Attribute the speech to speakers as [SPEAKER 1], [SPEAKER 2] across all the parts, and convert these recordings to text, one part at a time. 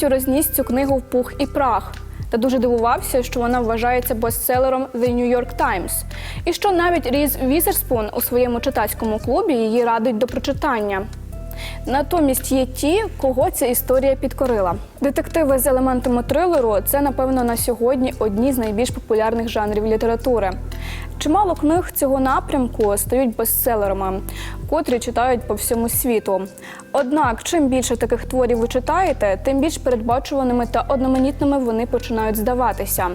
[SPEAKER 1] Повністю розніс цю книгу в пух і прах. Та дуже дивувався, що вона вважається бестселером The New York Times. І що навіть Різ Візерспун у своєму читацькому клубі її радить до прочитання. Натомість є ті, кого ця історія підкорила. Детективи з елементами трилеру це, напевно, на сьогодні одні з найбільш популярних жанрів літератури. Чимало книг цього напрямку стають бестселерами, котрі читають по всьому світу. Однак, чим більше таких творів ви читаєте, тим більш передбачуваними та одноманітними вони починають здаватися.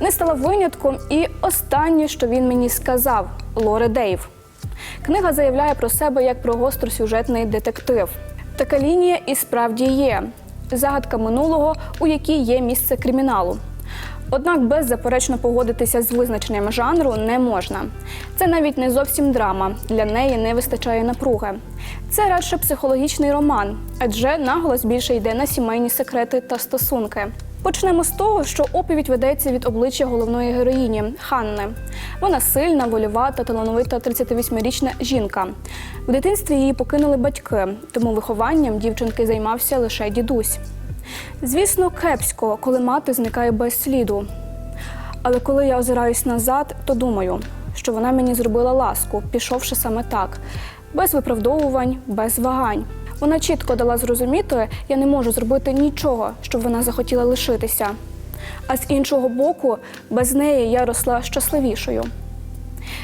[SPEAKER 1] Не стала винятком і останнє, що він мені сказав Лоре Дейв. Книга заявляє про себе як про гостросюжетний детектив. Така лінія і справді є загадка минулого, у якій є місце криміналу. Однак беззаперечно погодитися з визначенням жанру не можна. Це навіть не зовсім драма, для неї не вистачає напруги. Це радше психологічний роман, адже наголос більше йде на сімейні секрети та стосунки. Почнемо з того, що оповідь ведеться від обличчя головної героїні Ханни. Вона сильна, вольова та талановита 38-річна жінка. В дитинстві її покинули батьки, тому вихованням дівчинки займався лише дідусь. Звісно, кепсько, коли мати зникає без сліду. Але коли я озираюсь назад, то думаю, що вона мені зробила ласку, пішовши саме так, без виправдовувань, без вагань. Вона чітко дала зрозуміти, я не можу зробити нічого, щоб вона захотіла лишитися. А з іншого боку, без неї я росла щасливішою.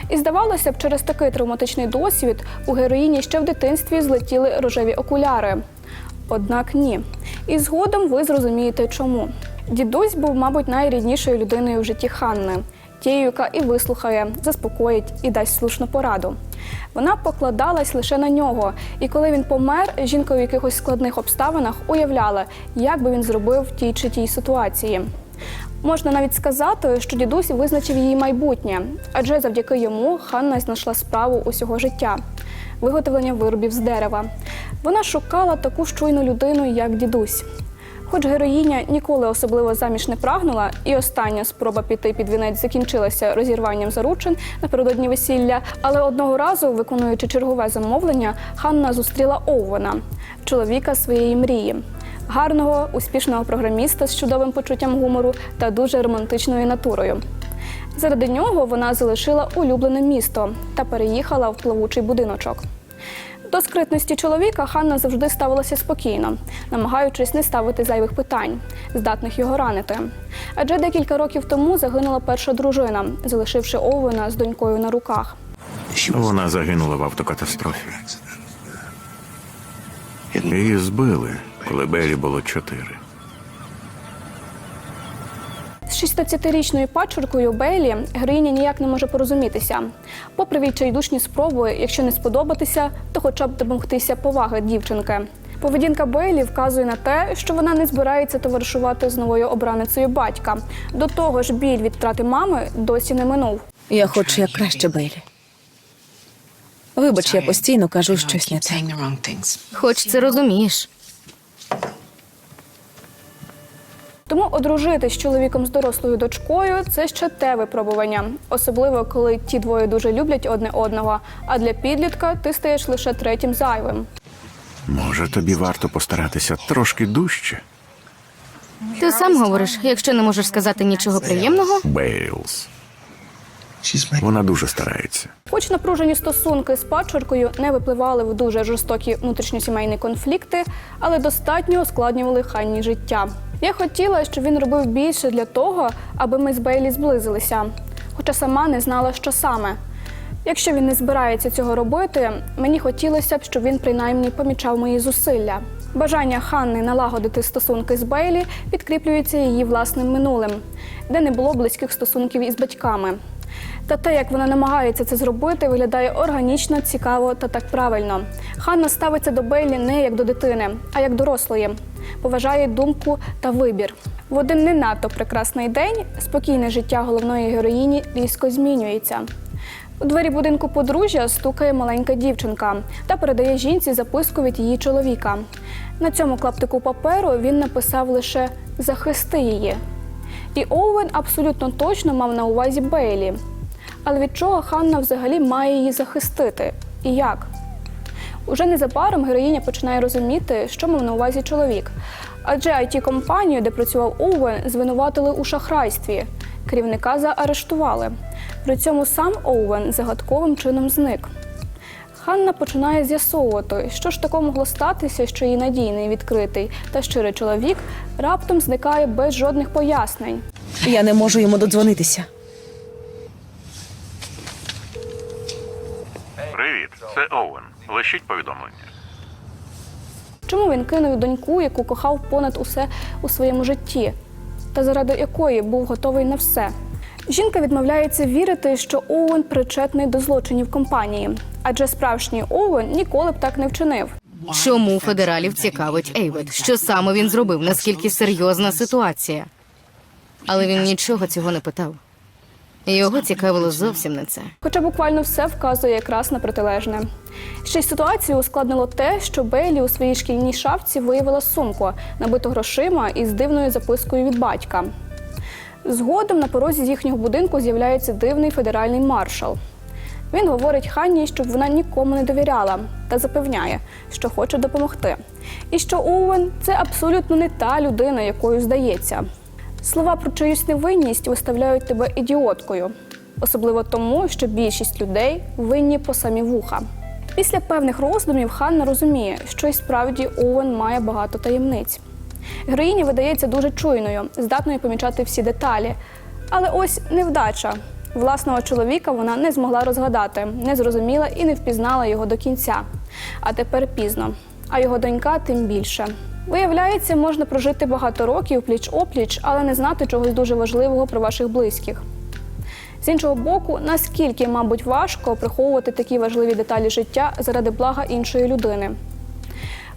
[SPEAKER 1] І здавалося б, через такий травматичний досвід у героїні ще в дитинстві злетіли рожеві окуляри. Однак ні. І згодом ви зрозумієте, чому. Дідусь був, мабуть, найріднішою людиною в житті Ханни, тією, яка і вислухає, заспокоїть і дасть слушну пораду. Вона покладалась лише на нього, і коли він помер, жінка у якихось складних обставинах уявляла, як би він зробив в тій чи тій ситуації. Можна навіть сказати, що дідусь визначив її майбутнє, адже завдяки йому Ханна знайшла справу усього життя виготовлення виробів з дерева. Вона шукала таку ж чуйну людину, як дідусь. Хоч героїня ніколи особливо заміж не прагнула, і остання спроба піти під вінець закінчилася розірванням заручин напередодні весілля. Але одного разу, виконуючи чергове замовлення, Ханна зустріла Оуена, чоловіка своєї мрії. Гарного, успішного програміста з чудовим почуттям гумору та дуже романтичною натурою. Заради нього вона залишила улюблене місто та переїхала в плавучий будиночок. До скритності чоловіка Ханна завжди ставилася спокійно, намагаючись не ставити зайвих питань, здатних його ранити. Адже декілька років тому загинула перша дружина, залишивши Овена з донькою на руках.
[SPEAKER 2] Вона загинула в автокатастрофі. Її збили, коли Белі було чотири.
[SPEAKER 1] З 16-річною падчуркою Бейлі героїня ніяк не може порозумітися. Попри відчайдушні спроби, якщо не сподобатися, то хоча б домогтися поваги дівчинки. Поведінка Бейлі вказує на те, що вона не збирається товаришувати з новою обраницею батька. До того ж, біль від втрати мами досі не минув.
[SPEAKER 3] Я хочу як краще, Бейлі. Вибач, я постійно кажу щось не те.
[SPEAKER 4] Хоч це розумієш.
[SPEAKER 1] Тому одружити з чоловіком з дорослою дочкою це ще те випробування, особливо коли ті двоє дуже люблять одне одного. А для підлітка ти стаєш лише третім зайвим.
[SPEAKER 2] Може, тобі варто постаратися трошки дужче?
[SPEAKER 4] Ти сам говориш, якщо не можеш сказати нічого приємного,
[SPEAKER 2] Бейлз. Вона дуже старається.
[SPEAKER 1] Хоч напружені стосунки з падчеркою не випливали в дуже жорстокі внутрішньосімейні конфлікти, але достатньо ускладнювали ханні життя. Я хотіла, щоб він робив більше для того, аби ми з Бейлі зблизилися, хоча сама не знала, що саме. Якщо він не збирається цього робити, мені хотілося б, щоб він принаймні помічав мої зусилля. Бажання Ханни налагодити стосунки з Бейлі підкріплюється її власним минулим, де не було близьких стосунків із батьками. Та те, як вона намагається це зробити, виглядає органічно, цікаво та так правильно. Ханна ставиться до Бейлі не як до дитини, а як дорослої. Поважає думку та вибір. В один не надто прекрасний день спокійне життя головної героїні різко змінюється. У двері будинку подружжя стукає маленька дівчинка та передає жінці записку від її чоловіка. На цьому клаптику паперу він написав лише захисти її. І Оуен абсолютно точно мав на увазі Бейлі. Але від чого Ханна взагалі має її захистити? І як? Уже незабаром героїня починає розуміти, що мав на увазі чоловік. Адже it компанію де працював Оуен, звинуватили у шахрайстві. Керівника заарештували. При цьому сам Оуен загадковим чином зник. Ханна починає з'ясовувати, що ж такого могло статися, що її надійний, відкритий та щирий чоловік раптом зникає без жодних пояснень.
[SPEAKER 3] Я не можу йому додзвонитися.
[SPEAKER 5] Привіт, це Оуен. Лишіть повідомлення.
[SPEAKER 1] Чому він кинув доньку, яку кохав понад усе у своєму житті, та заради якої був готовий на все? Жінка відмовляється вірити, що Оуен причетний до злочинів компанії, адже справжній Оуен ніколи б так не вчинив.
[SPEAKER 4] Чому федералів цікавить Ейвет? Що саме він зробив? Наскільки серйозна ситуація? Але він нічого цього не питав. Його цікавило зовсім не це.
[SPEAKER 1] Хоча буквально все вказує якраз на протилежне. Ще й ситуацію ускладнило те, що Бейлі у своїй шкільній шафці виявила сумку, набиту грошима із дивною запискою від батька. Згодом на порозі з їхнього будинку з'являється дивний федеральний маршал. Він говорить Ханні, щоб вона нікому не довіряла, та запевняє, що хоче допомогти. І що Оуен це абсолютно не та людина, якою здається. Слова про чиюсь невинність виставляють тебе ідіоткою, особливо тому, що більшість людей винні по самі вуха. Після певних роздумів Ханна розуміє, що й справді Оуен має багато таємниць. Героїні видається дуже чуйною, здатною помічати всі деталі. Але ось невдача. Власного чоловіка вона не змогла розгадати, не зрозуміла і не впізнала його до кінця. А тепер пізно. А його донька тим більше. Виявляється, можна прожити багато років пліч-опліч, але не знати чогось дуже важливого про ваших близьких. З іншого боку, наскільки, мабуть, важко приховувати такі важливі деталі життя заради блага іншої людини.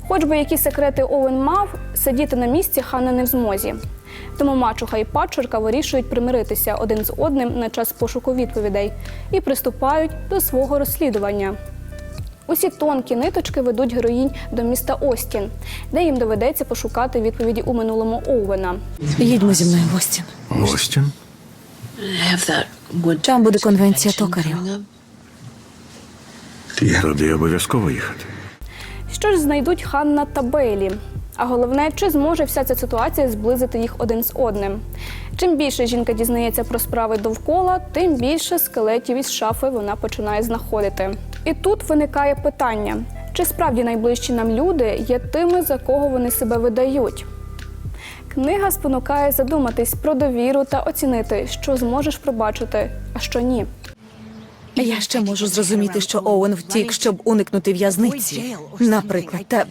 [SPEAKER 1] Хоч би які секрети Оуен мав, сидіти на місці Ханна не в змозі. Тому мачуха і падчурка вирішують примиритися один з одним на час пошуку відповідей і приступають до свого розслідування. Усі тонкі ниточки ведуть героїнь до міста Остін, де їм доведеться пошукати відповіді у минулому Оуена.
[SPEAKER 3] Їдьмо зі мною в Остін.
[SPEAKER 2] Остін?
[SPEAKER 3] Там буде конвенція токарів.
[SPEAKER 2] Ти Туди обов'язково їхати.
[SPEAKER 1] Що ж знайдуть Ханна та Бейлі? А головне, чи зможе вся ця ситуація зблизити їх один з одним? Чим більше жінка дізнається про справи довкола, тим більше скелетів із шафи вона починає знаходити. І тут виникає питання: чи справді найближчі нам люди є тими, за кого вони себе видають? Книга спонукає задуматись про довіру та оцінити, що зможеш пробачити, а що ні.
[SPEAKER 3] Я ще можу зрозуміти, що Оуен втік, щоб уникнути в'язниці. Наприклад, та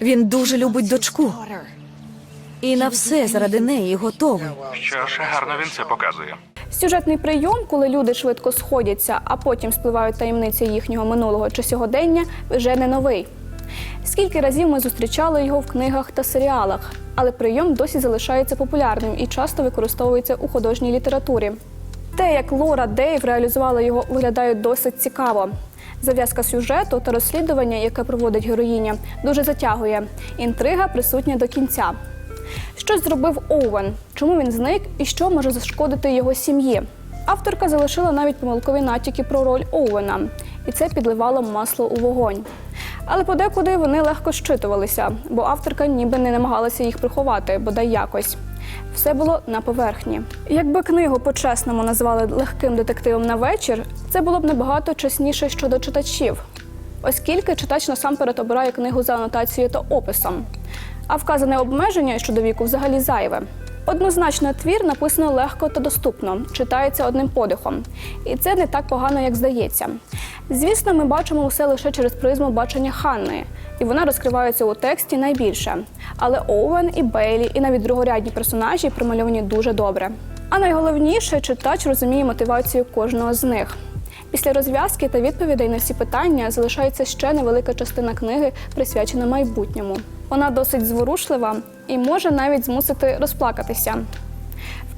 [SPEAKER 3] він дуже любить дочку. І на все заради неї готовий.
[SPEAKER 5] Що ж, гарно він це показує.
[SPEAKER 1] Сюжетний прийом, коли люди швидко сходяться, а потім спливають таємниці їхнього минулого чи сьогодення, вже не новий. Скільки разів ми зустрічали його в книгах та серіалах, але прийом досі залишається популярним і часто використовується у художній літературі. Те, як Лора Дейв реалізувала його, виглядає досить цікаво. Зав'язка сюжету та розслідування, яке проводить героїня, дуже затягує. Інтрига присутня до кінця. Що зробив Оуен? Чому він зник і що може зашкодити його сім'ї? Авторка залишила навіть помилкові натяки про роль Оуена, і це підливало масло у вогонь. Але подекуди вони легко щитувалися, бо авторка ніби не намагалася їх приховати, бодай якось. Все було на поверхні. Якби книгу по-чесному назвали легким детективом на вечір, це було б набагато чесніше щодо читачів, оскільки читач насамперед обирає книгу за анотацією та описом. А вказане обмеження щодо віку взагалі зайве. Однозначно, твір написано легко та доступно, читається одним подихом. І це не так погано, як здається. Звісно, ми бачимо усе лише через призму бачення Ханни, і вона розкривається у тексті найбільше. Але Оуен і Бейлі, і навіть другорядні персонажі промальовані дуже добре. А найголовніше, читач розуміє мотивацію кожного з них. Після розв'язки та відповідей на всі питання залишається ще невелика частина книги, присвячена майбутньому. Вона досить зворушлива і може навіть змусити розплакатися.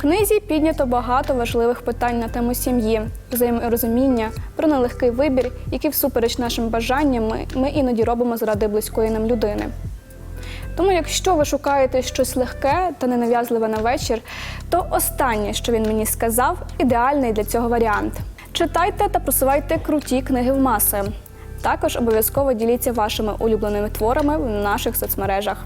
[SPEAKER 1] Книзі піднято багато важливих питань на тему сім'ї, взаєморозуміння, про нелегкий вибір, який всупереч нашим бажанням ми, ми іноді робимо заради близької нам людини. Тому, якщо ви шукаєте щось легке та ненав'язливе на вечір, то останнє, що він мені сказав, ідеальний для цього варіант. Читайте та просувайте круті книги в маси. Також обов'язково діліться вашими улюбленими творами в наших соцмережах.